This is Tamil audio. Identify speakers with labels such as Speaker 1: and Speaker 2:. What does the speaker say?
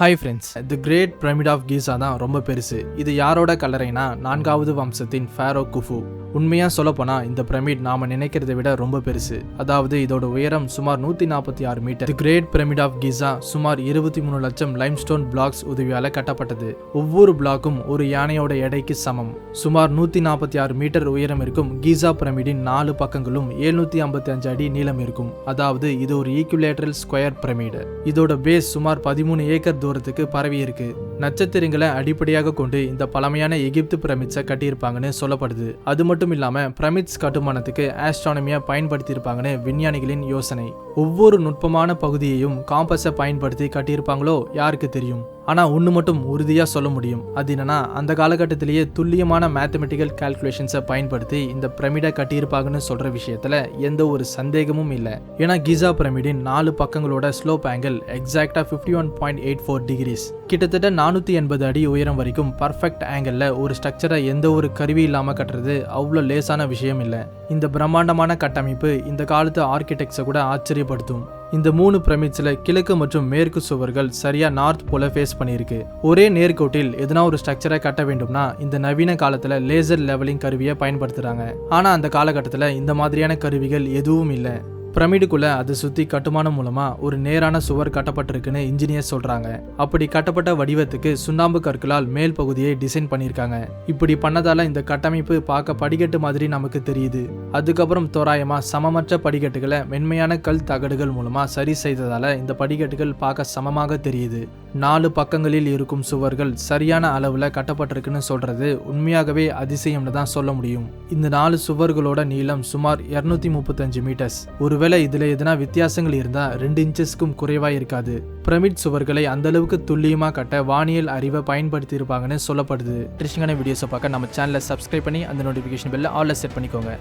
Speaker 1: Hi friends the great pyramid of Giza தான் ரொம்ப பெருசு. இது யாரோட கல்லறைனா நான்காவது வம்சத்தின் ஃபேரோ குஃபு. உண்மையாக சொல்லப்போனால் இந்த பிரமிட் நாம நினைக்கிறத விட ரொம்ப பெருசு. அதாவது இதோட உயரம் சுமார் நூற்றி நாற்பத்தி ஆறு metre the great pyramid of Giza சுமார் இருபத்தி மூணு லட்சம் லைம்ஸ்டோன் பிளாக்ஸ் உதவியால் கட்டப்பட்டது. ஒவ்வொரு பிளாக்கும் ஒரு யானையோட எடைக்கு சமம். சுமார் நூற்றி நாற்பத்தி ஆறு மீட்டர் உயரம் இருக்கும் கீசா பிரமிடின் நாலு பக்கங்களும் எழுநூற்றி ஐம்பத்தி அஞ்சு அடி நீளம் இருக்கும். அதாவது இது ஒரு ஈக்குலேட்டரல் ஸ்கொயர் பிரமிடு இதோட பேஸ் சுமார் பதிமூணு ஏக்கர் தூரத்துக்கு பரவி இருக்கு. நட்சத்திரங்களை அடிப்படையாக கொண்டு இந்த பழமையான எகிப்து பிரமிட்ஸை கட்டியிருப்பாங்கன்னு சொல்லப்படுது. அது மட்டும் இல்லாம பிரமிட்ஸ் கட்டுமானத்துக்கு ஆஸ்ட்ரானமியா பயன்படுத்தியிருப்பாங்கன்னு விஞ்ஞானிகளின் யோசனை. ஒவ்வொரு நுட்பமான பகுதியையும் காம்பஸை பயன்படுத்தி கட்டியிருப்பாங்களோ யாருக்கு தெரியும்? ஆனால் ஒன்று மட்டும் உறுதியாக சொல்ல முடியும். அது என்னன்னா அந்த காலகட்டத்திலேயே துல்லியமான மேத்தமெட்டிக்கல் கால்குலேஷன்ஸை பயன்படுத்தி இந்த பிரமிடை கட்டியிருப்பாங்கன்னு சொல்கிற விஷயத்தில் எந்த ஒரு சந்தேகமும் இல்லை. ஏன்னா கிசா பிரமிடின் நாலு பக்கங்களோட ஸ்லோப் ஆங்கிள் எக்ஸாக்டாக fifty one point eight four degrees கிட்டத்தட்ட நானூற்றி எண்பது அடி உயரம் வரைக்கும் பர்ஃபெக்ட் ஆங்கிளில் ஒரு ஸ்ட்ரக்சரை எந்த ஒரு கருவி இல்லாமல் கட்டுறது அவ்வளோ லேசான விஷயம் இல்லை. இந்த பிரம்மாண்டமான கட்டமைப்பு இந்த காலத்து ஆர்கிடெக்ட்ஸை கூட ஆச்சரியப்படுத்தும். இந்த மூணு பிரமிட்ஸில் கிழக்கு மற்றும் மேற்கு சுவர்கள் சரியாக நார்த் போல ஃபேஸ் பண்ணியிருக்கு. ஒரே நேர்கோட்டில் எதனா ஒரு ஸ்ட்ரக்சரை கட்ட வேண்டும்னா இந்த நவீன காலத்தில் லேசர் லெவலிங் கருவியை பயன்படுத்துகிறாங்க ஆனால் அந்த காலகட்டத்தில் இந்த மாதிரியான கருவிகள் எதுவும் இல்லை. பிரமிடுக்குள்ள அதை சுத்தி கட்டுமானம் மூலமா ஒரு நேரான சுவர் கட்டப்பட்டிருக்குன்னு இன்ஜினியர் சொல்றாங்க. அப்படி கட்டப்பட்ட வடிவத்துக்கு சுண்ணாம்பு கற்களால் மேல் பகுதியை டிசைன் பண்ணியிருக்காங்க. இப்படி பண்ணதால இந்த கட்டமைப்பு பார்க்க படிக்கட்டு மாதிரி நமக்கு தெரியுது. அதுக்கப்புறம் தோராயமா சமமற்ற படிக்கட்டுகளை மென்மையான கல் தகடுகள் மூலமா சரி செய்ததால இந்த படிக்கட்டுகள் பார்க்க சமமாக தெரியுது. நாலு பக்கங்களில் இருக்கும் சுவர்கள் சரியான அளவில் கட்டப்பட்டிருக்குன்னு சொல்கிறது உண்மையாகவே அதிசயம்னு தான் சொல்ல முடியும். இந்த நாலு சுவர்களோட நீளம் சுமார் இரநூத்தி முப்பத்தஞ்சு மீட்டர்ஸ். ஒருவேளை இதில் எதனா வித்தியாசங்கள் இருந்தால் ரெண்டு இன்ச்சஸ்க்கும் குறைவாக இருக்காது. பிரமிட் சுவர்களை அந்தளவுக்கு துல்லியமாக கட்ட வானியல் அறிவை பயன்படுத்தி இருப்பாங்கன்னு சொல்லப்படுது. ட்ரிஷிங்கான வீடியோஸை பார்க்க நம்ம சேனலை சப்ஸ்கிரைப் பண்ணி அந்த நோட்டிஃபிகேஷன் பெல்ல ஆல்ல செட் பண்ணிக்கோங்க.